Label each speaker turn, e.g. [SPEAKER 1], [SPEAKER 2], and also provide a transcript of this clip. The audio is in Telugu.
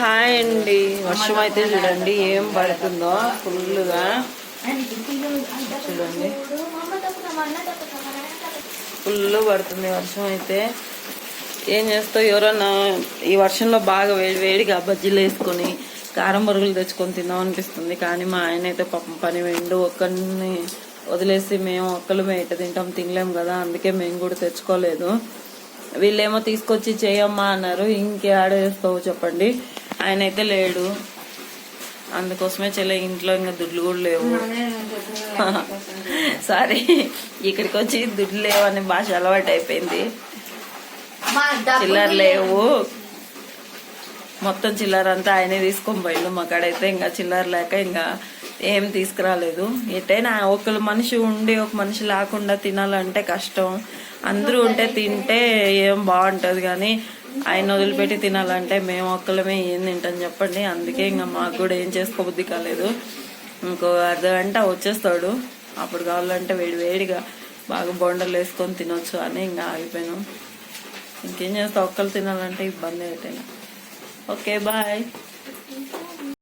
[SPEAKER 1] హాయ్ అండి. వర్షం అయితే చూడండి ఏం పడుతుందో ఫుల్గా చూడండి. ఫుల్ పడుతుంది వర్షం అయితే. ఏం చేస్తావు? ఎవరన్నా ఈ వర్షంలో బాగా వేడి వేడిగా బజ్జీలు వేసుకొని కారం బరుగులు తెచ్చుకొని తిందాం అనిపిస్తుంది. కానీ మా ఆయన అయితే పాపం పని వెండు ఒక్కరిని వదిలేసి మేము ఒక్కరు మేట తింటాం తినలేం కదా. అందుకే మేము కూడా తెచ్చుకోలేదు. వీళ్ళేమో తీసుకొచ్చి చేయమ్మా అన్నారు. ఇంకే ఆడేస్తావు చెప్పండి. ఆయన అయితే లేడు. అందుకోసమే చెల్లె ఇంట్లో ఇంకా దుడ్లు కూడా లేవు. సారీ ఇక్కడికి వచ్చి దుడ్లు లేవు అనే భాష అలవాటు అయిపోయింది. చిల్లర లేవు. మొత్తం చిల్లర అంతా ఆయనే తీసుకొని పోయిండు. మా కాడైతే ఇంకా చిల్లర లేక ఇంకా ఏం తీసుకురాలేదు. ఎటైనా ఒకరు మనిషి ఉండి ఒక మనిషి లేకుండా తినాలంటే కష్టం. అందరూ ఉంటే తింటే ఏం బాగుంటుంది కానీ ఆయన వదిలిపెట్టి తినాలంటే మేము ఒక్కళ్ళమే ఏం తింటాం చెప్పండి. అందుకే ఇంకా మాకు కూడా ఏం చేసుకోబుద్ధి కాలేదు. ఇంకో అర్ధ గంట వచ్చేస్తాడు. అప్పుడు కావాలంటే వేడి వేడిగా బాగా బొండలు వేసుకొని తినొచ్చు అని ఇంకా ఆగిపోయాను. ఇంకేం చేస్తా ఒక్కరు తినాలంటే ఇబ్బంది అయితే ఓకే బాయ్.